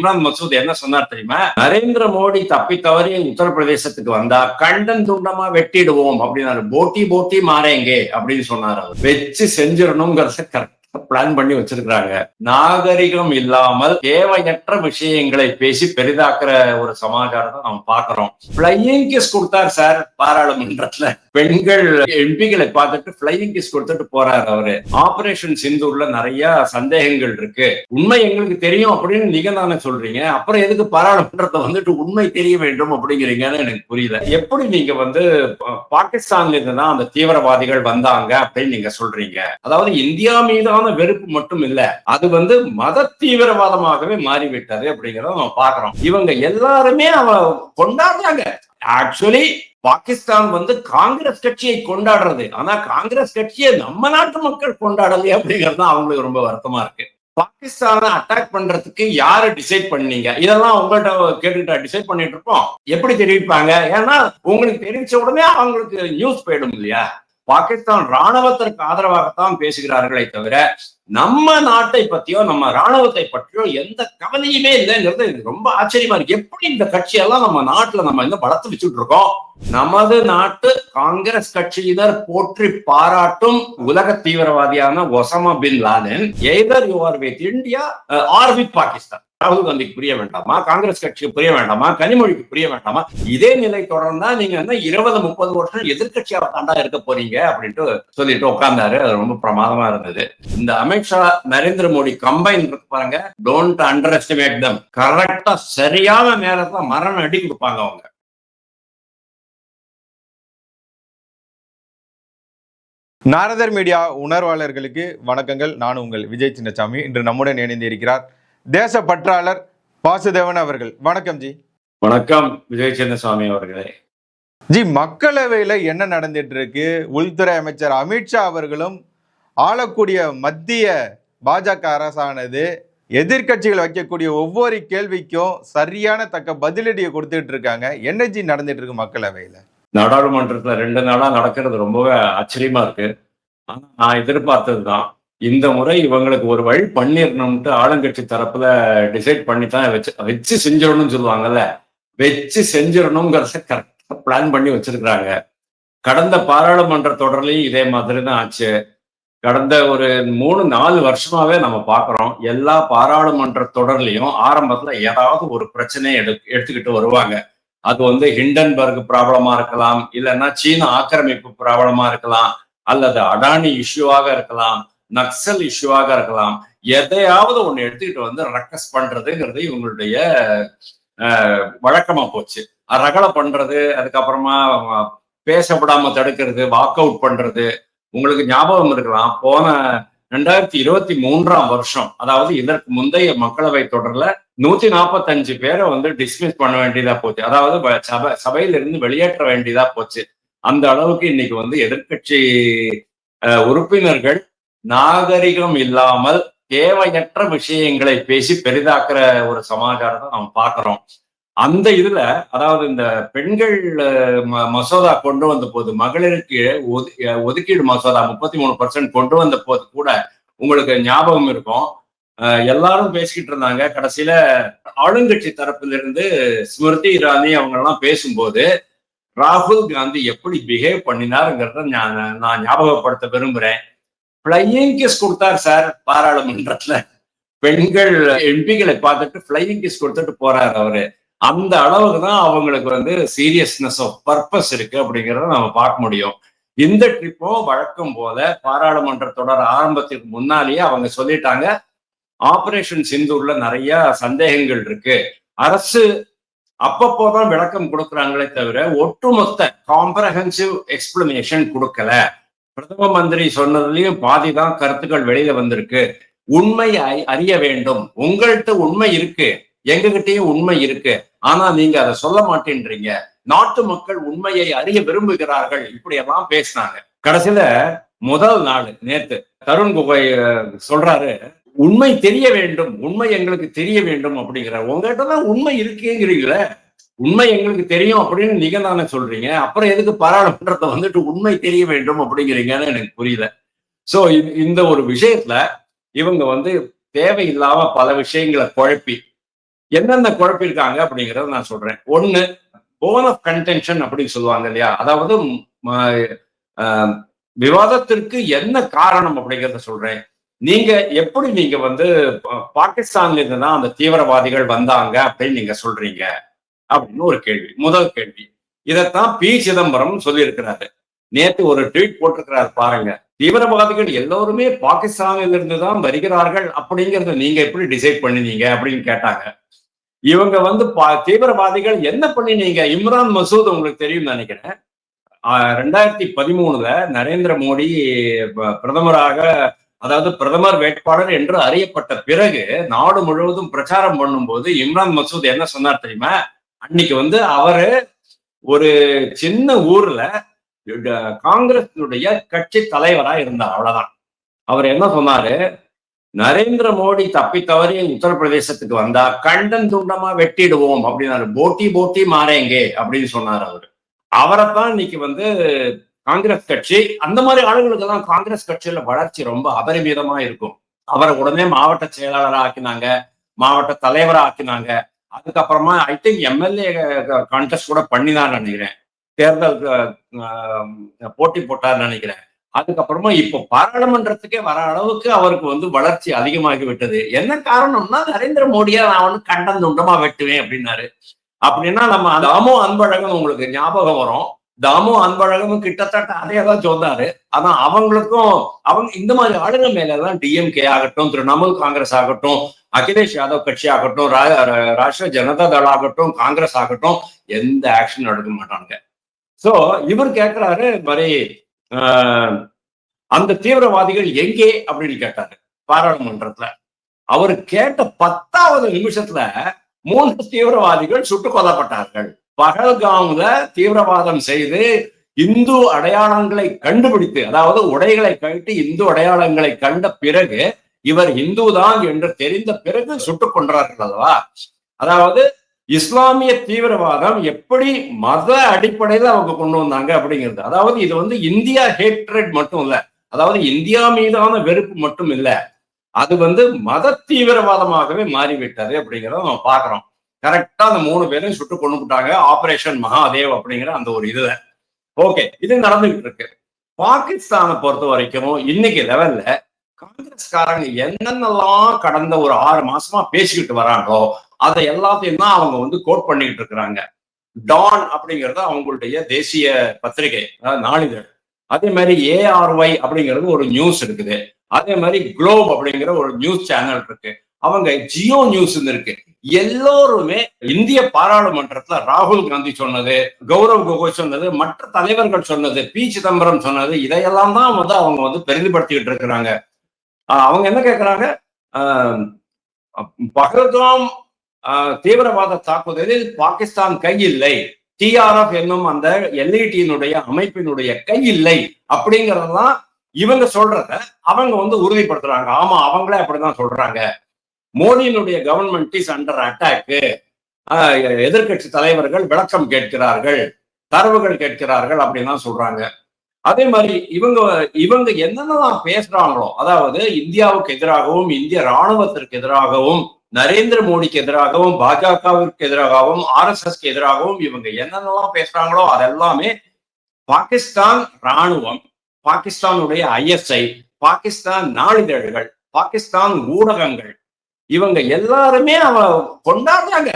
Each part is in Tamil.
இம்ரான் மசூத் என்ன சொன்னார் தெரியுமா? நரேந்திர மோடி தப்பி தவறி உத்தரப்பிரதேசத்துக்கு வந்தா கண்டன் துண்டமா வெட்டிடுவோம் அப்படின்னாரு. போட்டி போட்டி மாறேங்கே அப்படின்னு சொன்னார் அவர். வச்சு செஞ்சிடணுங்கிறத கரெக்டா பிளான் பண்ணி வச்சிருக்கிறாங்க. நாகரிகம் இல்லாமல் தேவையற்ற விஷயங்களை பேசி பெரிதாக்குற ஒரு சமாச்சாரத்தை நம்ம பாக்குறோம் பிளையிங் கிஸ் கொடுத்தார் சார் பாராளுமன்றத்துல. பெண்கள் எம்பிகளை பார்த்துட்டு பிளையிங் கிஸ் கொடுத்துட்டு போறாரு அவரு. ஆபரேஷன் சிந்தூர்ல நிறைய சந்தேகங்கள் இருக்கு. உண்மை எங்களுக்கு தெரியும் அப்படின்னு நீங்க தானே சொல்றீங்க. அப்புறம் எதுக்கு பாராளுமன்றத்தை வந்துட்டு உண்மை தெரிய வேண்டும் அப்படிங்கிறீங்கன்னு எனக்கு புரியல. எப்படி நீங்க வந்து பாகிஸ்தான்ல இருந்துதான் அந்த தீவிரவாதிகள் வந்தாங்க அப்படின்னு நீங்க சொல்றீங்க? அதாவது இந்தியா மீதான வெறுப்பு மட்டும் இல்ல அது வந்து மத தீவிரவாதமாகவே மாறிவிட்டது அப்படிங்கறத நம்ம பாக்குறோம் இவங்க எல்லாருமே அவ கொண்டாடுறாங்க. ஆக்சுவலி பாகிஸ்தான் வந்து காங்கிரஸ் கட்சியை கொண்டாடுறது. ஆனா காங்கிரஸ் கட்சியை நம்ம நாட்டு மக்கள் கொண்டாடலையே அப்படிங்கிறது தான் அவங்களுக்கு ரொம்ப வருத்தமா இருக்கு. பாகிஸ்தானை அட்டாக் பண்றதுக்கு யாரு டிசைட் பண்ணீங்க? இதெல்லாம் உங்கள்கிட்ட கேட்டுக்கிட்ட டிசைட் பண்ணிட்டு இருப்போம். எப்படி தெரிவிப்பாங்க? ஏன்னா உங்களுக்கு தெரிவிச்ச உடனே அவங்களுக்கு நியூஸ் போயிடும் இல்லையா? பாகிஸ்தான் ராணுவத்திற்கு ஆதரவாகத்தான் பேசுகிறார்களே தவிர நம்ம நாட்டை பத்தியோ நம்ம ராணுவத்தை பற்றியோ எந்த கவலையுமே இல்லைங்கிறது எனக்கு ரொம்ப ஆச்சரியமா இருக்கு. எப்படி இந்த கட்சியெல்லாம் நம்ம நாட்டுல நம்ம இன்னும் வளர்த்து வச்சுட்டு இருக்கோம் நமது நாட்டு காங்கிரஸ் கட்சியினர் போற்றி பாராட்டும் உலக தீவிரவாதியான Osama bin Laden either you are with India or with Pakistan. ராகுல் காந்திக்கு புரிய வேண்டாமா? காங்கிரஸ் கட்சிக்கு புரிய வேண்டாமா? கனிமொழிக்கு புரிய வேண்டாமா? இதே நிலை தொடர்ந்தா நீங்க வந்து இருபது முப்பது வருஷம் எதிர்கட்சியா தாண்டா இருக்க போறீங்க அப்படின்ட்டு சொல்லிட்டு உட்கார்ந்தாரு. அது ரொம்ப பிரமாதமா இருந்தது. இந்த அமித்ஷா நரேந்திர மோடி கம்பைன் இருக்கு பாருங்க. டோன்ட் அண்டர் எஸ்டிமேட் தம் கரெக்டா சரியான நேரத்துல மரண அடி கொடுப்பாங்க அவங்க. நாரதர் மீடியா உணர்வாளர்களுக்கு வணக்கங்கள். நான் உங்கள் விஜய் சின்னசாமி. இன்று நம்முடன் இணைந்து இருக்கிறார் தேச பற்றாளர் வாசுதேவன் அவர்கள். வணக்கம் ஜி. வணக்கம் விஜய் சின்னசுவாமி அவர்களே. ஜி மக்களவையில என்ன நடந்துட்டு இருக்கு உள்துறை அமைச்சர் அமித்ஷா அவர்களும் ஆளக்கூடிய மத்திய பாஜக அரசானது எதிர்க்கட்சிகள் வைக்கக்கூடிய ஒவ்வொரு கேள்விக்கும் சரியான தக்க பதிலடியை கொடுத்துட்டு இருக்காங்க என்ன ஜி நடந்துட்டு இருக்கு மக்களவையில? நாடாளுமன்றத்துல ரெண்டு நாளா நடக்கிறது ரொம்பவே ஆச்சரியமா இருக்கு. ஆனா நான் எதிர்பார்த்ததுதான். இந்த முறை இவங்களுக்கு ஒரு வழி பண்ணிடணும்ட்டு ஆளுங்கட்சி தரப்புல டிசைட் பண்ணி தான் வச்சு வச்சு செஞ்சிடணும்னு சொல்லுவாங்கல்ல. வச்சு செஞ்சிடணுங்கிறத கரெக்டாக பிளான் பண்ணி வச்சிருக்கிறாங்க. கடந்த பாராளுமன்ற தொடர்லையும் இதே மாதிரி தான் ஆச்சு. கடந்த ஒரு மூணு நாலு வருஷமாவே நம்ம பார்க்குறோம் எல்லா பாராளுமன்ற தொடர்லையும் ஆரம்பத்துல ஏதாவது ஒரு பிரச்சனையை எடு எடுத்துக்கிட்டு வருவாங்க. அது வந்து ஹிண்டன்பர்க் ப்ராப்ளமா இருக்கலாம் இல்லைன்னா சீன ஆக்கிரமிப்பு ப்ராப்ளமா இருக்கலாம் அல்லது அடானி இஷ்யூவாக இருக்கலாம் நக்சல் இஷ்யூவாக இருக்கலாம். எதையாவது ஒண்ணு எடுத்துக்கிட்டு வந்து ரக்கஸ் பண்றதுங்கிறது இவங்களுடைய அஹ், வழக்கமா போச்சு. ரகலை பண்றது அதுக்கப்புறமா அஹ், பேசப்படாம தடுக்கிறது வாக் அவுட் பண்றது உங்களுக்கு ஞாபகம் இருக்கலாம். போன ரெண்டாயிரத்தி இருபத்தி மூன்றாம் வருஷம் அதாவது இதற்கு முந்தைய மக்களவை தொடர்ல நூத்தி நாற்பத்தஞ்சு பேரை வந்து டிஸ்மிஸ் பண்ண வேண்டியதா போச்சு. அதாவது சபை சபையில இருந்து வெளியேற்ற வேண்டியதா போச்சு. அந்த அளவுக்கு இன்னைக்கு வந்து எதிர்க்கட்சி அஹ், உறுப்பினர்கள் நாகரிகம் இல்லாமல் தேவையற்ற விஷயங்களை பேசி பெரிதாக்குற ஒரு சமாச்சாரத்தை நம்ம பார்க்கிறோம். அந்த இதுல அதாவது இந்த பெண்கள் ம- மசோதா கொண்டு வந்த போது மகளிருக்கு ஒது- ஒதுக்கீடு மசோதா முப்பத்தி மூணு பர்சன்ட் கொண்டு வந்த போது கூட உங்களுக்கு ஞாபகம் இருக்கும். எல்லாரும் பேசிக்கிட்டு இருந்தாங்க. கடைசியில ஆளுங்கட்சி தரப்பிலிருந்து ஸ்மிருதி இரானி அவங்க எல்லாம் பேசும்போது ராகுல் காந்தி எப்படி பிஹேவ் பண்ணினாருங்கிறத நான் நான் ஞாபகப்படுத்த விரும்புறேன். பிளையிங் கிஸ் கொடுத்தார் சார் பாராளுமன்றத்துல. பெண்கள் எம்பிகளை பார்த்துட்டு பிளையிங் கிஸ் கொடுத்துட்டு போறாரு அவரு. அந்த அளவுக்கு தான் அவங்களுக்கு வந்து சீரியஸ்னஸ் ஆஃப் பர்பஸ் இருக்கு அப்படிங்கிறத நம்ம பார்க்க முடியும். இந்த ட்ரிப்போ வழக்கம் போல பாராளுமன்ற தொடர் ஆரம்பத்துக்கு முன்னாலேயே அவங்க சொல்லிட்டாங்க ஆபரேஷன் சிந்தூர்ல நிறைய சந்தேகங்கள் இருக்கு. அரசு அப்பப்போதான் விளக்கம் கொடுக்குறாங்களே தவிர ஒட்டுமொத்த காம்ப்ரஹென்சிவ் எக்ஸ்பிளனேஷன் கொடுக்கல. பிரதம மந்திரி சொன்னதுலயும் பாதி தான் கருத்துக்கள் வெளியில வந்திருக்கு. உண்மை அறி- அறிய வேண்டும். உங்கள்கிட்ட உண்மை இருக்கு. எங்ககிட்டயும் உண்மை இருக்கு. ஆனா நீங்க அதை சொல்ல மாட்டேன்றீங்க. நாட்டு மக்கள் உண்மையை அறிய விரும்புகிறார்கள். இப்படி எல்லாம் பேசினாங்க. கடைசியில முதல் நாள் நேத்து தருண் குகை சொல்றாரு உண்மை தெரிய வேண்டும். உண்மை எங்களுக்கு தெரிய வேண்டும் அப்படிங்கிற உங்ககிட்ட தான் உண்மை இருக்குங்கிறீங்களே. உண்மை எங்களுக்கு தெரியும் அப்படின்னு நீங்க தானே சொல்றீங்க. அப்புறம் எதுக்கு பாராளுமன்றத்தை வந்துட்டு உண்மை தெரிய வேண்டும் அப்படிங்கிறீங்கன்னு எனக்கு புரியல. சோ இந்த ஒரு விஷயத்துல இவங்க வந்து தேவையில்லாம பல விஷயங்களை குழப்பி என்னென்ன குழப்பிருக்காங்க அப்படிங்கறத நான் சொல்றேன். ஒண்ணு போன் ஆஃப் கன்டென்ஷன் அப்படின்னு சொல்லுவாங்க இல்லையா? அதாவது விவாதத்திற்கு என்ன காரணம் அப்படிங்கிறத சொல்றேன். நீங்க எப்படி நீங்க வந்து பாகிஸ்தான்ல இருந்து தான் அந்த தீவிரவாதிகள் வந்தாங்க அப்படின்னு நீங்க சொல்றீங்க. அப்படின்னு ஒரு கேள்வி. முதல் கேள்வி. இதைத்தான் பி. சிதம்பரம் சொல்லியிருக்கிறாரு. நேத்து ஒரு ட்வீட் போட்டிருக்கிறாரு பாருங்க. தீவிரவாதிகள் எல்லோருமே பாகிஸ்தானிலிருந்து தான் வருகிறார்கள் அப்படிங்கறத நீங்க எப்படி டிசைட் பண்ணினீங்க அப்படின்னு கேட்டாங்க. இவங்க வந்து பா- தீவிரவாதிகள் என்ன பண்ணினீங்க? இம்ரான் மசூத் உங்களுக்கு தெரியும் நினைக்கிறேன். ரெண்டாயிரத்தி பதிமூணுல நரேந்திர மோடி ப- பிரதமராக அதாவது பிரதமர் வேட்பாளர் என்று அறியப்பட்ட பிறகு நாடு முழுவதும் பிரச்சாரம் பண்ணும்போது இம்ரான் மசூத் என்ன சொன்னார் தெரியுமா? அன்னைக்கு வந்து அவரு ஒரு சின்ன ஊர்ல காங்கிரஸினுடைய கட்சி தலைவரா இருந்தார். அவ்வளவுதான். அவர் என்ன சொன்னாரு? நரேந்திர மோடி தப்பி தவறி உத்தரப்பிரதேசத்துக்கு வந்தா கண்டன் துண்டமா வெட்டிடுவோம் அப்படின்னாரு. போட்டி போட்டி மாறேங்கே அப்படின்னு சொன்னார் அவரு. அவரைத்தான் இன்னைக்கு வந்து காங்கிரஸ் கட்சி அந்த மாதிரி ஆளுங்களுக்கு தான் காங்கிரஸ் கட்சியில வளர்ச்சி ரொம்ப அபரிமிதமா இருக்கும். அவரை உடனே மாவட்ட செயலாளரா ஆக்கினாங்க மாவட்ட தலைவரா ஆக்கினாங்க அதுக்கப்புறமா ஐ திங்க் எம்எல்ஏ கான்டெஸ்ட் கூட பண்ணிதான் நினைக்கிறேன். தேர்தல் போட்டி போட்டார் நினைக்கிறேன். அதுக்கப்புறமா இப்போ பாராளுமன்றத்துக்கே வர அளவுக்கு அவருக்கு வந்து வளர்ச்சி அதிகமாகி விட்டது என்ன காரணம்னா நரேந்திர மோடியா நான் வந்து கண்டம் துண்டமா வெட்டுவேன் அப்படின்னாரு. அப்படின்னா நம்ம தாமோ அன்பழகன் உங்களுக்கு ஞாபகம் வரும். தாமோ அன்பழகமும் கிட்டத்தட்ட அதே தான் சொன்னாரு. ஆனா அவங்களுக்கும் அவங்க இந்த மாதிரி ஆளுங்க மேலதான் டிஎம்கே ஆகட்டும் திரிணாமுல் காங்கிரஸ் ஆகட்டும் அகிலேஷ் யாதவ் கட்சி ஆகட்டும் ரா- ராஷ்டிரிய ஜனதா தள ஆகட்டும் காங்கிரஸ் ஆகட்டும் எந்த ஆக்ஷன் எடுக்க மாட்டாங்க சோ இவர் கேட்கிறாரு மாதிரி ஆஹ், அந்த தீவிரவாதிகள் எங்கே? அப்படின்னு கேட்டாரு பாராளுமன்றத்துல. அவர் கேட்ட பத்தாவது நிமிஷத்துல மூன்று தீவிரவாதிகள் சுட்டுக் கொல்லப்பட்டார்கள். பகல்காம்ல தீவிரவாதம் செய்து இந்து அடையாளங்களை கண்டுபிடித்து அதாவது உடைகளை கழட்டி இந்து அடையாளங்களை கண்ட பிறகு இவர் இந்து தான் என்று தெரிந்த பிறகு சுட்டுக் கொன்றார்கள் அல்லவா? அதாவது இஸ்லாமிய தீவிரவாதம் எப்படி மத அடிப்படையில அவங்க கொண்டு வந்தாங்க அப்படிங்கிறது. அதாவது இது வந்து இந்தியா ஹேட்ரட் மட்டும் இல்ல. அதாவது இந்தியா மீதான வெறுப்பு மட்டும் இல்ல. அது வந்து மத தீவிரவாதமாகவே மாறிவிட்டது அப்படிங்கிறத நம்ம பாக்குறோம் கரெக்டா அந்த மூணு பேரும் சுட்டு கொண்டு விட்டாங்க ஆபரேஷன் மகாதேவ் அப்படிங்கிற அந்த ஒரு இதுல. ஓகே இது நடந்துகிட்டு இருக்கு. பாகிஸ்தானை பொறுத்த வரைக்கும் இன்னைக்கு லெவல்ல காங்கிரஸ்காரங்க என்னென்னலாம் கடந்த ஒரு ஆறு மாசமா பேசிக்கிட்டு வராங்களோ அதை எல்லாத்தையும் தான் அவங்க வந்து கோட் பண்ணிக்கிட்டு இருக்கிறாங்க. டான் அப்படிங்கிறது அவங்களுடைய தேசிய பத்திரிகை அதாவது நாளிதழ். அதே மாதிரி ஏஆர்ஒய் அப்படிங்கிறது ஒரு நியூஸ் இருக்குது. அதே மாதிரி குளோப் அப்படிங்கிற ஒரு நியூஸ் சேனல் இருக்கு. அவங்க ஜியோ நியூஸ் இருக்கு. எல்லோருமே இந்திய பாராளுமன்றத்துல ராகுல் காந்தி சொன்னது கௌரவ் கோகோய் சொன்னது மற்ற தலைவர்கள் சொன்னது பி. சிதம்பரம் சொன்னது இதையெல்லாம் தான் வந்து அவங்க வந்து பெரிதுபடுத்திக்கிட்டு இருக்கிறாங்க. ஆஹ் அவங்க என்ன கேட்கிறாங்க ஆஹ் பகல்காம் ஆஹ் தீவிரவாத தாக்குதலில் பாகிஸ்தான் கை இல்லை. டிஆர்எஃப் என்னும் அந்த எல்இடியினுடைய அமைப்பினுடைய கை இல்லை அப்படிங்கறதெல்லாம் இவங்க சொல்றத அவங்க வந்து உறுதிப்படுத்துறாங்க. ஆமா அவங்களே அப்படிதான் சொல்றாங்க. மோடியினுடைய கவர்மெண்ட் இஸ் அண்டர் அட்டாக்கு எதிர்கட்சி தலைவர்கள் விளக்கம் கேட்கிறார்கள் தரவுகள் கேட்கிறார்கள் அப்படின்னு தான் சொல்றாங்க. அதே மாதிரி இவங்க இவங்க என்னென்னலாம் பேசுறாங்களோ அதாவது இந்தியாவுக்கு எதிராகவும் இந்திய ராணுவத்திற்கு எதிராகவும் நரேந்திர மோடிக்கு எதிராகவும் பாஜகவிற்கு எதிராகவும் ஆர் எஸ் எஸ்க்கு எதிராகவும் இவங்க என்னென்னலாம் பேசுறாங்களோ அதெல்லாமே பாகிஸ்தான் ராணுவம் பாகிஸ்தானுடைய ஐஎஸ்ஐ பாகிஸ்தான் நாளிதழ்கள் பாகிஸ்தான் ஊடகங்கள் இவங்க எல்லாருமே அவ கொண்டாடுறாங்க.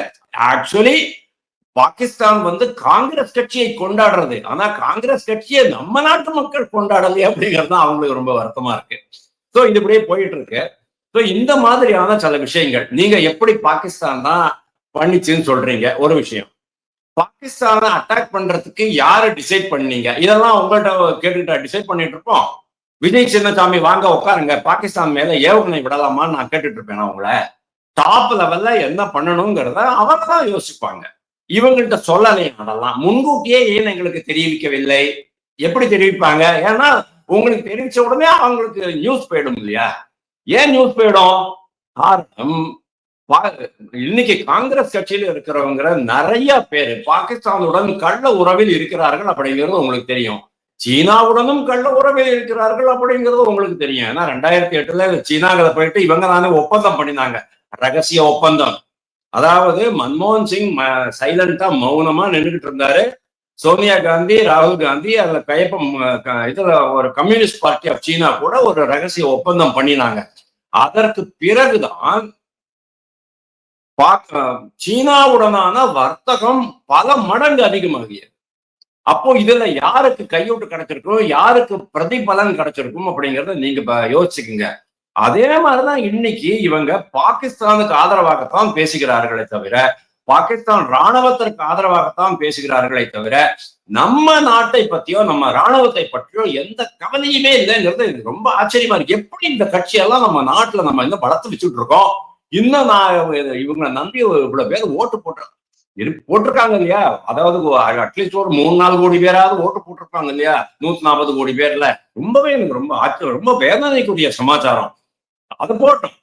ஆக்சுவலி பாகிஸ்தான் வந்து காங்கிரஸ் கட்சியை கொண்டாடுறது. ஆனா காங்கிரஸ் கட்சியை நம்ம நாட்டு மக்கள் கொண்டாடலையே அப்படிங்கிறது தான் அவங்களுக்கு ரொம்ப வருத்தமா இருக்கு. சோ இது இப்படியே போயிட்டு இருக்கு. ஸோ இந்த மாதிரியான சில விஷயங்கள் நீங்க எப்படி பாகிஸ்தான் தான் பண்ணிச்சுன்னு சொல்றீங்க? ஒரு விஷயம். பாகிஸ்தானை அட்டாக் பண்றதுக்கு யாரு டிசைட் பண்ணீங்க? இதெல்லாம் உங்கள்கிட்ட கேட்டுக்கிட்ட டிசைட் பண்ணிட்டு இருப்போம். விஜய் சின்னசாமி வாங்க உட்காருங்க. பாகிஸ்தான் மேல ஏவுகணை விடலாமான்னு நான் கேட்டுட்டு இருப்பேன் அவங்கள டாப் லெவல்ல என்ன பண்ணணுங்கிறத அவங்க தான் யோசிப்பாங்க. இவங்கள்ட்ட சொல்லலை நடலாம் முன்கூட்டியே ஏன் எங்களுக்கு தெரிவிக்கவில்லை. எப்படி தெரிவிப்பாங்க? ஏன்னா உங்களுக்கு தெரிவிச்ச உடனே அவங்களுக்கு நியூஸ் போயிடும் இல்லையா? ஏன் நியூஸ் போயிடும்? காரணம் பா- இன்னைக்கு காங்கிரஸ் கட்சியில் இருக்கிறவங்க நிறைய பேர் பாகிஸ்தானுடன் கள்ள உறவில் இருக்கிறார்கள் அப்படிங்கிறது உங்களுக்கு தெரியும். சீனாவுடனும் கள்ள உறவில் இருக்கிறார்கள் அப்படிங்கிறது உங்களுக்கு தெரியும். ஏன்னா ரெண்டாயிரத்தி எட்டுல சீனாவில் போயிட்டு இவங்க தானே ஒப்பந்தம் பண்ணினாங்க. ரகசிய ஒப்பந்தம். அதாவது மன்மோகன் சிங் சைலண்டா மௌனமா நின்றுகிட்டு இருந்தாரு. சோனியா காந்தி ராகுல் காந்தி அதுல கையப்பம் இதுல ஒரு கம்யூனிஸ்ட் பார்ட்டி ஆஃப் சீனா கூட ஒரு ரகசிய ஒப்பந்தம் பண்ணினாங்க. அதற்கு பிறகுதான் பாக்- சீனாவுடனான வர்த்தகம் பல மடங்கு அதிகமாகியது. அப்போ இதுல யாருக்கு கையூட்டு கிடைச்சிருக்கும் யாருக்கு பிரதிபலன் கிடைச்சிருக்கும் அப்படிங்கறத நீங்க யோசிச்சுக்குங்க. அதே மாதிரிதான் இன்னைக்கு இவங்க பாகிஸ்தானுக்கு ஆதரவாகத்தான் பேசுகிறார்களே தவிர பாகிஸ்தான் ராணுவத்திற்கு ஆதரவாகத்தான் பேசுகிறார்களே தவிர நம்ம நாட்டை பத்தியோ நம்ம ராணுவத்தை பற்றியோ எந்த கவலையுமே இல்லைங்கிறது எனக்கு ரொம்ப ஆச்சரியமா இருக்கு. எப்படி இந்த கட்சியெல்லாம் நம்ம நாட்டுல நம்ம இன்னும் வளர்த்து வச்சுட்டு இருக்கோம்? இன்னும் நான் இவங்களை நம்பி இவ்வளவு பேர் ஓட்டு போட்டு இரு போட்டிருக்காங்க இல்லையா அதாவது அட்லீஸ்ட் ஒரு மூணு நாலு கோடி பேராவது ஓட்டு போட்டிருப்பாங்க இல்லையா நூத்தி நாற்பது கோடி பேர்ல. ரொம்பவே எனக்கு ரொம்ப ஆச்சரியம் ரொம்ப வேதனைக்குரிய சமாச்சாரம். அது போட்டோம்.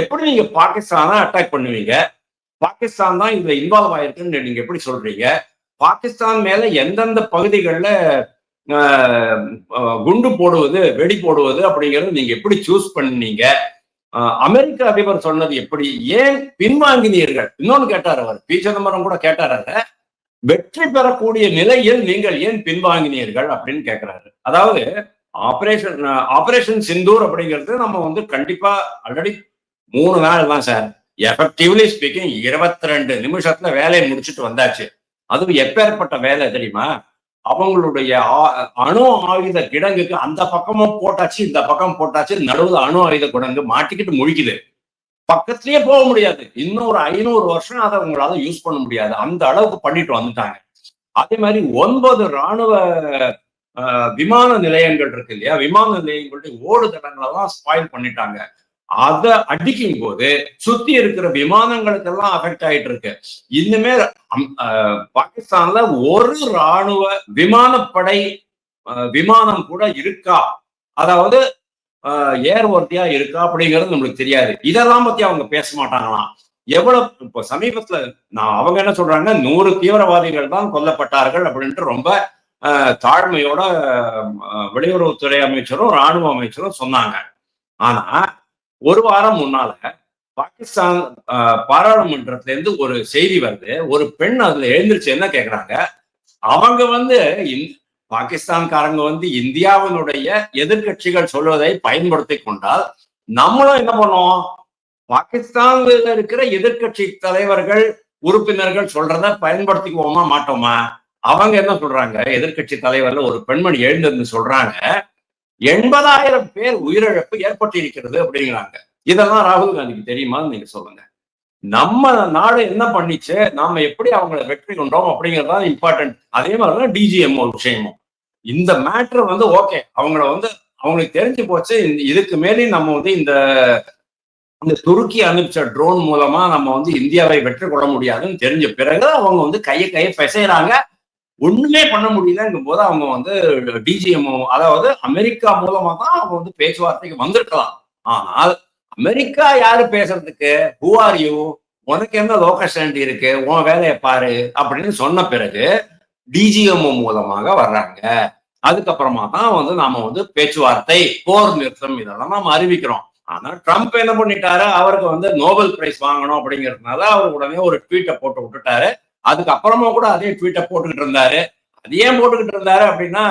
எப்படி நீங்க பாகிஸ்தானை அட்டாக் பண்ணுவீங்க? பாகிஸ்தான் தான் இதுல இன்வால்வ் ஆயிருக்குன்னு நீங்க எப்படி சொல்றீங்க? பாகிஸ்தான் மேல எந்தெந்த பகுதிகளில் குண்டு போடுவது வெடி போடுவது அப்படிங்கறது நீங்க எப்படி சூஸ் பண்ணீங்க அமெரிக்க அதிபர் சொன்னது எப்படி? ஏன் பின்வாங்கினீர்கள்? இன்னொன்னு கேட்டார் அவர். பி. சிதம்பரம் கூட கேட்டார் வெற்றி பெறக்கூடிய நிலையில் நீங்கள் ஏன் பின்வாங்கினீர்கள் அப்படின்னு கேட்கிறாரு அதாவது ஆபரேஷன் ஆபரேஷன் சிந்தூர் அப்படிங்கிறது நம்ம வந்து கண்டிப்பா ஆல்ரெடி மூணு நாள் தான் சார். எஃபெக்டிவ்லி ஸ்பீக்கிங் இருபத்தி ரெண்டு நிமிஷத்துல வேலையை முடிச்சுட்டு வந்தாச்சு. அதுவும் எப்பேற்பட்ட வேலை தெரியுமா? அவங்களுடைய ஆ- அணு ஆயுத கிடங்குக்கு அந்த பக்கமும் போட்டாச்சு இந்த பக்கம் போட்டாச்சு நடுவுல அணு ஆயுத கிடங்கு மாட்டிக்கிட்டு முழிக்குது. பக்கத்துலயே போக முடியாது. இன்னொரு ஐநூறு வருஷம் அதை உங்களால யூஸ் பண்ண முடியாது. அந்த அளவுக்கு பண்ணிட்டு வந்துட்டாங்க. அதே மாதிரி ஒன்பது ராணுவ ஆஹ், விமான நிலையங்கள் இருக்கு இல்லையா? விமான நிலையங்களுடைய ஓடுதளங்களெல்லாம் ஸ்பாயில் பண்ணிட்டாங்க. அதை அடிக்கும் போது சுத்தி இருக்கிற விமானங்களுக்கெல்லாம் அஃபெக்ட் ஆயிட்டு இருக்கு இன்னுமே அம்- ஆஹ், பாகிஸ்தான்ல ஒரு ராணுவ விமானப்படை விமானம் கூட இருக்கா? அதாவது ஏர்வர்த்தியா இருக்கா? அப்படிங்கிறது நம்மளுக்கு தெரியாது. இதெல்லாம் பத்தி அவங்க பேச மாட்டாங்களாம் எவ்வளவு இப்போ சமீபத்துல நான் அவங்க என்ன சொல்றாங்க? நூறு தீவிரவாதிகள் தான் கொல்லப்பட்டார்கள் அப்படின்ட்டு ரொம்ப ஆஹ், தாழ்மையோட வெளியுறவுத்துறை அமைச்சரும் ராணுவ அமைச்சரும் சொன்னாங்க. ஆனா ஒரு வாரம் முன்னால பாகிஸ்தான் ஆஹ், பாராளுமன்றத்துல இருந்து ஒரு செய்தி வருது. ஒரு பெண் அதுல எழுந்திருச்சு என்ன கேக்குறாங்க? அவங்க வந்து பாகிஸ்தான்காரங்க வந்து இந்தியாவினுடைய எதிர்க்கட்சிகள் சொல்வதை பயன்படுத்தி கொண்டால் நம்மளும் என்ன பண்ணுவோம்? பாகிஸ்தான்ல இருக்கிற எதிர்க்கட்சி தலைவர்கள் உறுப்பினர்கள் சொல்றத பயன்படுத்திக்குவோமா மாட்டோமா? அவங்க என்ன சொல்றாங்க? எதிர்க்கட்சி தலைவர்ல ஒரு பெண்மணி எழுந்திருந்து சொல்றாங்க எண்பதாயிரம் பேர் உயிரிழப்பு ஏற்பட்டிருக்கிறது அப்படிங்கிறாங்க. இதெல்லாம் ராகுல் காந்திக்கு தெரியுமான்னு நீங்க சொல்லுங்க. நம்ம நாடு என்ன பண்ணிச்சு? நாம எப்படி அவங்கள வெற்றி கொண்டோம் அப்படிங்கறதா இம்பார்ட்டன்ட் அதே மாதிரிதான் டிஜிஎம் ஒரு விஷயமும் இந்த மேட்ரு வந்து ஓகே அவங்கள வந்து அவங்களுக்கு தெரிஞ்சு போச்சு. இதுக்கு மேலே நம்ம வந்து இந்த இந்த துருக்கி அனுப்பிச்ச ட்ரோன் மூலமா நம்ம வந்து இந்தியாவை வெற்றி கொள்ள முடியாதுன்னு தெரிஞ்ச பிறகு அவங்க வந்து கையை கையை பிசைறாங்க ஒண்ணுமே பண்ண முடியலங்கும் போது அவங்க வந்து டிஜிஎம் அதாவது அமெரிக்கா மூலமா தான் அவங்க வந்து பேச்சுவார்த்தைக்கு வந்திருக்கலாம். ஆனால் அமெரிக்கா யாரு பேசுறதுக்கு? ஹூ ஆர் யூ உனக்கு எந்த லோகஸ்டாண்டி இருக்கு? உன் வேலையை பாரு அப்படின்னு சொன்ன பிறகு டிஜிஎம்ஓ மூலமாக வர்றாங்க. அதுக்கப்புறமா தான் வந்து நாம வந்து பேச்சுவார்த்தை போர் நிறுத்தம் இதெல்லாம் நாம அறிவிக்கிறோம். ஆனா ட்ரம்ப் என்ன பண்ணிட்டாரு? அவருக்கு வந்து நோபல் பிரைஸ் வாங்கணும் அப்படிங்கிறதுனால அவர் உடனே ஒரு ட்வீட்டை போட்டு விட்டுட்டாரு. அதுக்கப்புறமா கூட அதே ட்வீட்டை போட்டுக்கிட்டு இருந்தாரு. அது ஏன் போட்டுக்கிட்டு இருந்தாரு அப்படின்னா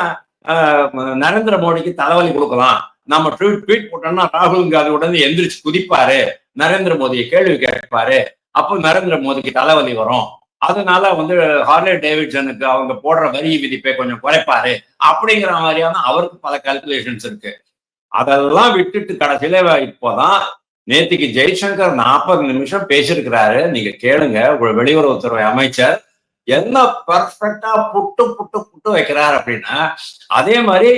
நரேந்திர மோடிக்கு தலைவலி கொடுக்கலாம். நம்ம ட்வீட் ட்வீட் போட்டோம்னா ராகுல் காந்தி உடனே எந்திரிச்சு குதிப்பாரு. நரேந்திர மோடியை கேள்வி கேட்பாரு. அப்போ நரேந்திர மோடிக்கு தலைவலி வரும். அதனால வந்து ஹார்லே டேவிட்சனுக்கு அவங்க போடுற வரி விதிப்பை கொஞ்சம் குறைப்பாரு. அப்படிங்கிற மாதிரியான அவருக்கு பல கால்குலேஷன்ஸ் இருக்கு. அதெல்லாம் விட்டுட்டு கடைசியில இப்போதான் நேத்திக்கு ஜெய்சங்கர் நாற்பது நிமிஷம் பேசியிருக்கிறாரு. நீங்க கேளுங்க. ஒரு வெளியுறவுத்துறை அமைச்சர் என்ன பர்ஃபெக்டா புட்டு புட்டு புட்டு வைக்கிறார் அப்படின்னா அதே மாதிரி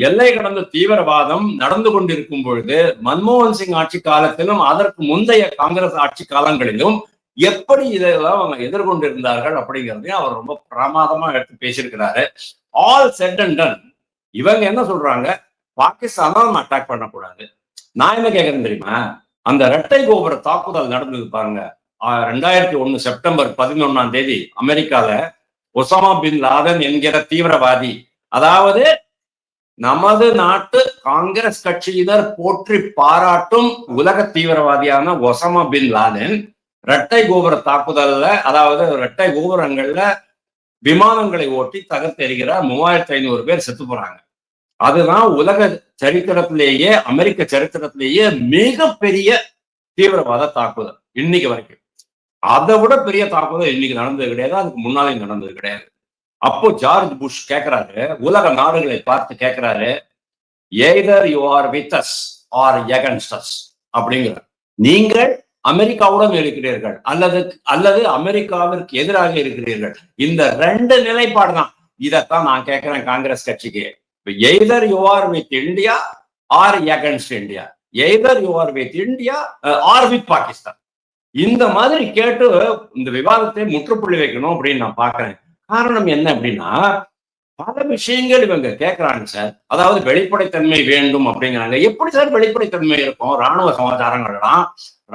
எல்லை கடந்த தீவிரவாதம் நடந்து கொண்டிருக்கும் பொழுது மன்மோகன் சிங் ஆட்சி காலத்திலும் அதற்கு முந்தைய காங்கிரஸ் ஆட்சி காலங்களிலும் எப்படி இதெல்லாம் அவங்க எதிர்கொண்டிருந்தார்கள் அப்படிங்கிறதையும் அவர் ரொம்ப பிரமாதமா எடுத்து பேசியிருக்கிறாரு. ஆல் செட் அண்ட் டன் இவங்க என்ன சொல்றாங்க? பாகிஸ்தான் நம்ம அட்டாக் பண்ணக்கூடாது. நான் என்ன கேட்கறேன் தெரியுமா? அந்த இரட்டை கோபுர தாக்குதல் நடந்தது பாருங்க. ரெண்டாயிரத்தி ஒண்ணு செப்டம்பர் பதினொன்னாம் தேதி அமெரிக்கால ஒசாமா பின் லாதன் என்கிற தீவிரவாதி அதாவது நமது நாட்டு காங்கிரஸ் கட்சியினர் போற்றி பாராட்டும் உலக தீவிரவாதியான ஒசமா பின் லாதன் இரட்டை கோபுர தாக்குதல்ல அதாவது இரட்டை கோபுரங்கள்ல விமானங்களை ஓட்டி தகர்த்தெறிகிறார். மூவாயிரத்தி ஐநூறு பேர் செத்து போறாங்க. அதுதான் உலக சரித்திரத்திலேயே அமெரிக்க சரித்திரத்திலேயே மிகப்பெரிய தீவிரவாத தாக்குதல் இன்னைக்கு வரைக்கும். அதை விட பெரிய தாக்குதல் இன்னைக்கு நடந்தது கிடையாது அதுக்கு முன்னாலே நடந்தது கிடையாது. அப்போ ஜார்ஜ் புஷ் கேட்கிறாரு உலக நாடுகளை பார்த்து கேட்கிறாரு either you are with us or against us அப்படிங்கிறார். நீங்கள் அமெரிக்காவுடன் இருக்கிறீர்கள் அல்லது அல்லது அமெரிக்காவிற்கு எதிராக இருக்கிறீர்கள். இந்த ரெண்டு நிலைப்பாடு தான் இதைத்தான் நான் கேட்கிறேன் காங்கிரஸ் கட்சிக்கு. Either you are with India or against India. Either you are with India or with Pakistan. இந்த மாதிரி கேட்டு இந்த விவாதத்தை முற்றுப்புள்ளி வைக்கணும் அப்படின்னு நான் பாக்குறேன் காரணம் என்ன அப்படின்னா பல விஷயங்கள் இவங்க கேட்கறாங்க சார். அதாவது வெளிப்படைத்தன்மை வேண்டும் அப்படிங்கிறாங்க. எப்படி சார் வெளிப்படைத்தன்மை இருக்கும்? ராணுவ சமாச்சாரங்கள்லாம்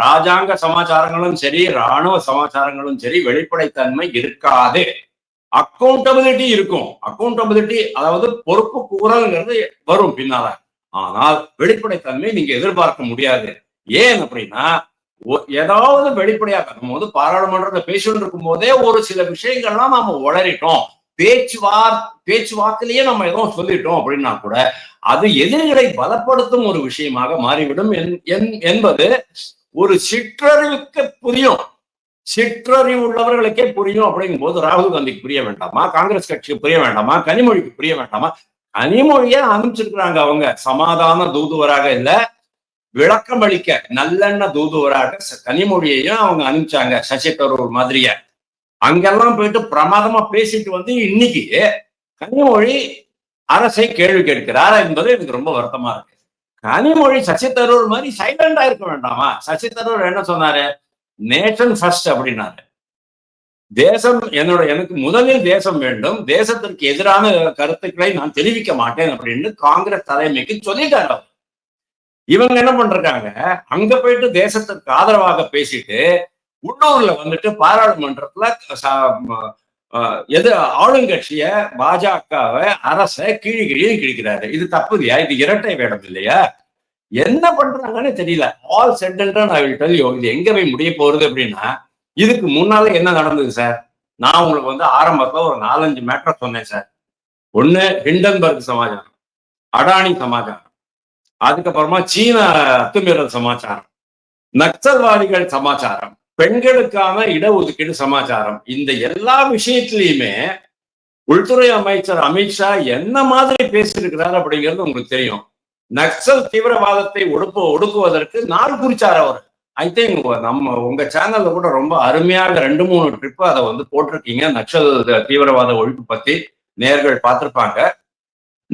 ராஜாங்க சமாச்சாரங்களும் சரி ராணுவ சமாச்சாரங்களும் சரி வெளிப்படைத்தன்மை இருக்காது. அக்கௌண்டபிலிட்டி இருக்கும். அக்கௌண்டபிலிட்டி அதாவது பொறுப்பு கூறல்ங்கிறது வரும் பின்னால. ஆனால் வெளிப்படைத்தன்மை நீங்க எதிர்பார்க்க முடியாது. ஏன் அப்படின்னா ஒ- ஏதாவது வெளிப்படையாக நம்ம வந்து பாராளுமன்றத்தை பேசிட்டு இருக்கும் போதே ஒரு சில விஷயங்கள்லாம் நாம உளறிட்டோம். பேச்சுவார் பேச்சுவார்த்தையிலேயே நம்ம ஏதோ சொல்லிட்டோம் அப்படின்னா கூட அது எதிரிகளை பலப்படுத்தும் ஒரு விஷயமாக மாறிவிடும் என்- என்- என்பது ஒரு சிற்றறிவுக்கு புரியும். சிற்றறிவு உள்ளவர்களுக்கே புரியும் அப்படிங்கும் போது ராகுல் காந்திக்கு புரிய வேண்டாமா? காங்கிரஸ் கட்சிக்கு புரிய வேண்டாமா? கனிமொழிக்கு புரிய வேண்டாமா? கனிமொழியை அனுப்பிச்சிருக்கிறாங்க அவங்க. சமாதான தூதுவராக இல்ல. விளக்கம் அளிக்க நல்லெண்ண தூதுவராக கனிமொழியையும் அவங்க அனுப்பிச்சாங்க. சசி தரூர் மாதிரிய. அங்கெல்லாம் போயிட்டு பிரமாதமா பேசிட்டு வந்து இன்னைக்கு கனிமொழி அரசை கேள்வி கேட்கிறாரா என்பது எனக்கு ரொம்ப வருத்தமா இருக்கு. கனிமொழி சசி தரூர் மாதிரி சைலண்டா இருக்க வேண்டாமா? சசி தரூர் என்ன சொன்னாரு? நேஷன் ஃபர்ஸ்ட் அப்படின்னாரு. தேசம் என்னோட எனக்கு முதலில் தேசம் வேண்டும். தேசத்திற்கு எதிரான கருத்துக்களை நான் தெரிவிக்க மாட்டேன் அப்படின்னு காங்கிரஸ் தலைமைக்கு சொல்லிட்டாங்க இவங்க என்ன பண்றாங்க அங்க போயிட்டு தேசத்திற்கு ஆதரவாக பேசிட்டு உள்ளூர்ல வந்துட்டு பாராளுமன்றத்துல ச- எது ஆளுங்கட்சிய பாஜகவை அரச கீழி கீழே கிழிக்கிறாரு இது தப்பு இல்லையா இது இரட்டை வேடம் இல்லையா? என்ன பண்றாங்கன்னு தெரியல. All settled I will tell you இது எங்க போய் முடிய போறது அப்படின்னா இதுக்கு முன்னால என்ன நடந்தது சார் நான் உங்களுக்கு வந்து ஆரம்பத்துல ஒரு நாலஞ்சு மேட்டர் சொன்னேன் சார் ஒண்ணு ஹிண்டன்பர்க் சமாச்சாரம். அடானி சமாச்சாரம். அதுக்கப்புறமா சீன அத்துமீறல் சமாச்சாரம். நக்சல்வாதிகள் சமாச்சாரம். பெண்களுக்கான இடஒதுக்கீடு சமாச்சாரம். இந்த எல்லா விஷயத்திலையுமே உள்துறை அமைச்சர் அமித்ஷா என்ன மாதிரி பேசியிருக்கிறார் அப்படிங்கிறது உங்களுக்கு தெரியும். நக்சல் தீவிரவாதத்தை ஒடுப்பு ஒடுக்குவதற்கு நாள் குறிச்சார் அவர். ஐ திங்க் நம்ம உங்க சேனல்ல கூட ரொம்ப அருமையாக ரெண்டு மூணு ட்ரிப் அதை வந்து போட்டிருக்கீங்க. நக்சல் தீவிரவாத ஒழிப்பு பத்தி நேர்கள் பார்த்திருப்பாங்க.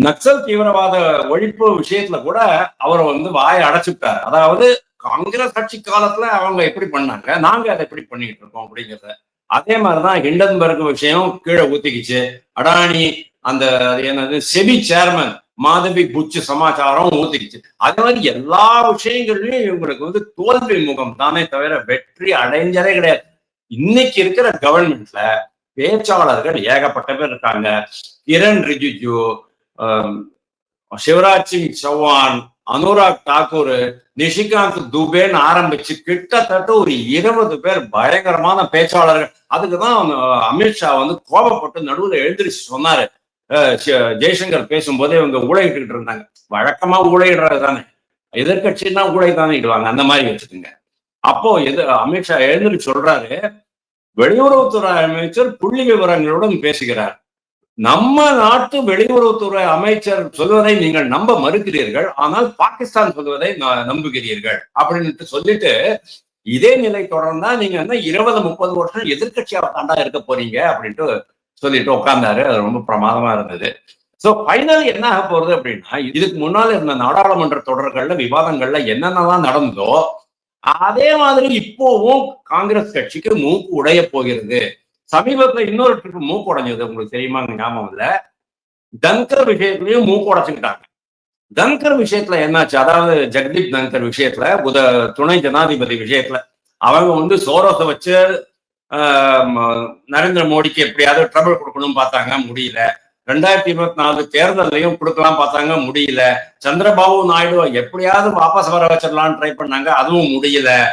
நக்சல் தீவிரவாத ஒழிப்பு விஷயத்துல கூட அவரை வந்து வாயை அடைச்சுட்டார் அதாவது காங்கிரஸ் கட்சி காலத்துல அவங்க எப்படி பண்ணாங்க நாங்க அதை எப்படி பண்ணிட்டு இருக்கோம் அப்படிங்கிறத. அதே மாதிரிதான் ஹிண்டன்பர்க் விஷயம் கீழே ஊத்திக்கிச்சு. அடானி அந்த என்னது செபி சேர்மன் மாதவி புச்சு சமாச்சாரம் ஊத்திக்கிச்சு. அதே மாதிரி எல்லா விஷயங்கள்லயும் இவங்களுக்கு வந்து தோல்வி முகம் தானே தவிர வெற்றி அடைஞ்சதே கிடையாது. இன்னைக்கு இருக்கிற கவர்மெண்ட்ல பேச்சாளர்கள் ஏகப்பட்ட பேர் இருக்காங்க. கிரண் ரிஜிஜு சிவராஜ் சிங் சௌஹான் அனுராக் தாக்கூர் நிஷிகாந்த் துபேன்னு ஆரம்பிச்சு கிட்டத்தட்ட ஒரு இருபது பேர் பயங்கரமான பேச்சாளர்கள். அதுக்குதான் அமித்ஷா வந்து கோபப்பட்டு நடுவுல எழுந்திரிச்சு சொன்னாரு. ஜெய்சங்கர் பேசும்போது இவங்க ஊழையிட்டு இருந்தாங்க. வழக்கமா ஊழையிடுறது தானே எதிர்கட்சின்னா ஊழை தானே இடுவாங்க. அந்த மாதிரி வச்சுக்கோங்க. அப்போ எது அமித்ஷா எழுந்து சொல்றாரு வெளியுறவுத்துறை அமைச்சர் புள்ளி விவரங்களுடன் பேசுகிறார். நம்ம நாட்டு வெளியுறவுத்துறை அமைச்சர் சொல்வதை நீங்கள் நம்ப மறுக்கிறீர்கள் ஆனால் பாகிஸ்தான் சொல்வதை ந- நம்புகிறீர்கள் அப்படின்ட்டு சொல்லிட்டு இதே நிலை தொடர்ந்தா நீங்க என்ன இருபது முப்பது வருஷம் எதிர்கட்சியா தாண்டா இருக்க போறீங்க அப்படின்ட்டு சொல்லிட்டு உட்கார்ந்தாரு. அது ரொம்ப பிரமாதமா இருந்தது. சோ ஃபைனல் என்ன ஆக போறது அப்படின்னா இதுக்கு முன்னால இருந்த நாடாளுமன்ற தொடர்கள்ல விவாதங்கள்ல என்னென்னலாம் நடந்ததோ அதே மாதிரி இப்போவும் காங்கிரஸ் கட்சிக்கு மூக்கு உடைய போகிறது. சமீபத்துல இன்னொரு ட்ரிப் மூக்கு உடைஞ்சது. உங்களுக்கு தெரியுமா? ஞாபகம் இல்ல. தன்கர் விஷயத்துலயும் மூக்கு உடைச்சுக்கிட்டாங்க. தன்கர் விஷயத்துல என்னாச்சு? அதாவது ஜெகதீப் தன்கர் விஷயத்துல உத துணை ஜனாதிபதி விஷயத்துல அவங்க வந்து சோரோஸை வச்சு நரேந்திர மோடிக்கு எப்படியாவது ட்ரபிள் கொடுக்கணும்னு பார்த்தாங்க முடியல. ரெண்டாயிரத்தி இருபத்தி நாலு தேர்தலையும் கொடுக்கலாம் பார்த்தாங்க முடியல. சந்திரபாபு நாயுடு எப்படியாவது வாபஸ் வர வச்சிடலாம்னு ட்ரை பண்ணாங்க அதுவும் முடியல.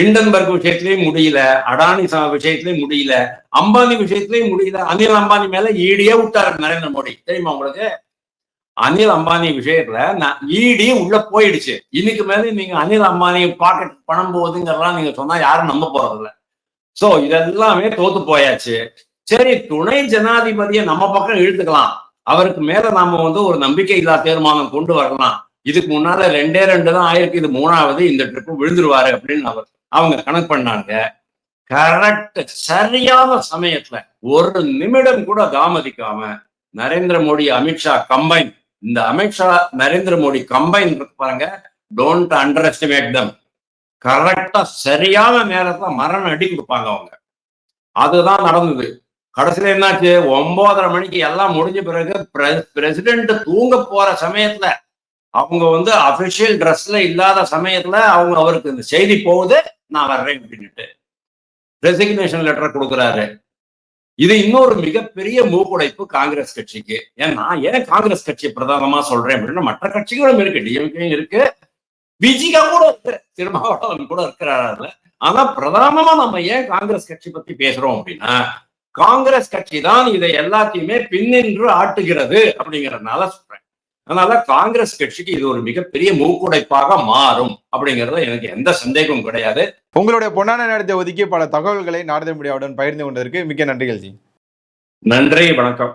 ஹிண்டன்பர்க் விஷயத்திலயும் முடியல. அடானி ச- விஷயத்திலயும் முடியல. அம்பானி விஷயத்திலயும் முடியல. அனில் அம்பானி மேல ஈடியே விட்டாரு நரேந்திர மோடி. தெரியுமா உங்களுக்கு? அனில் அம்பானி விஷயத்துல நான் ஈடி உள்ள போயிடுச்சு. இன்னைக்கு மேல நீங்க அனில் அம்பானி பாக்கெட் பணம் போகுதுங்கிறதெல்லாம் நீங்க சொன்னா யாரும் நம்ப போறதில்ல. சோ இதெல்லாமே தோத்து போயாச்சு. சரி துணை ஜனாதிபதியை நம்ம பக்கம் இழுத்துக்கலாம். அவருக்கு மேல நாம வந்து ஒரு நம்பிக்கை இல்லா தீர்மானம் கொண்டு வரலாம். இதுக்கு முன்னால ரெண்டே ரெண்டு தான் ஆயிருக்கு. இது மூணாவது இந்த ட்ரிப்பு விழுந்துருவாரு அப்படின்னு அவர் அவங்க கணக்கு பண்ணாங்க. கரெக்ட் சரியான சமயத்துல ஒரு நிமிடம் கூட தாமதிக்காம நரேந்திர மோடி அமித்ஷா கம்பைன் இந்த அமித்ஷா நரேந்திர மோடி கம்பைன் பாருங்க. டோன்ட் அண்டர் எஸ்டிமேட் தம் கரெக்டா சரியான நேரத்துல மரணம் அடி கொடுப்பாங்க அவங்க. அதுதான் நடந்தது. கடைசியில என்னாச்சு? ஒன்பதரை மணிக்கு எல்லாம் முடிஞ்ச பிறகு பிரசிடென்ட் தூங்க போற சமயத்துல அவங்க வந்து அபிஷியல் ட்ரெஸ்ல இல்லாத சமயத்துல அவங்க அவருக்கு இந்த செய்தி போகுது நான் வர்றேன் அப்படின்ட்டு ரெசிக்னேஷன் லெட்டர் கொடுக்குறாரு. இது இன்னொரு மிகப்பெரிய மூக்குடைப்பு காங்கிரஸ் கட்சிக்கு. ஏன்னா ஏன் காங்கிரஸ் கட்சி பிரதானமா சொல்றேன் அப்படின்னா மற்ற கட்சிகளும் இருக்கு டிஎம்கேயும் இருக்கு. விஜிகா கூட திருமாவளவன் கூட இருக்கிறாரு ஆனா பிரதானமா நம்ம ஏன் காங்கிரஸ் கட்சி பத்தி பேசுறோம் அப்படின்னா காங்கிரஸ் கட்சி தான் இதை எல்லாத்தையுமே பின்னின்று ஆட்டுகிறது அப்படிங்கறதுனால சொல்றேன். அதனால காங்கிரஸ் கட்சிக்கு இது ஒரு மிகப்பெரிய மூக்குடைப்பாக மாறும் அப்படிங்கறதுல எனக்கு எந்த சந்தேகமும் கிடையாது. உங்களுடைய பொன்னான நேரத்தை ஒதுக்கி பல தகவல்களை நாரத மீடியாவுடன் பகிர்ந்து கொண்டதற்கு மிக்க நன்றிகள் ஜி. நன்றி வணக்கம்.